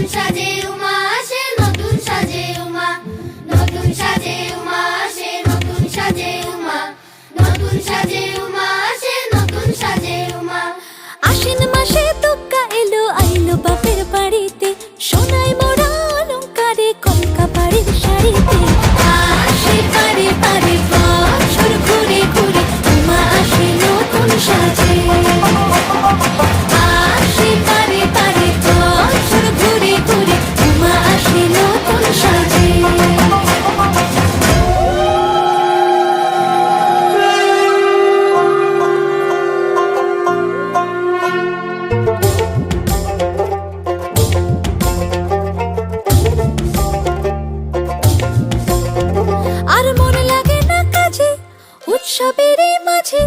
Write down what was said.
নতুন সাজে উমা আসে, নতুন সাজে উমা। নতুন সাজে নতুন সাজে উমা। নতুন সাজে নতুন সাজে উমা। আশ্বিন মাসে তো আর মন লাগে না কাজে উৎসবের মাঝে।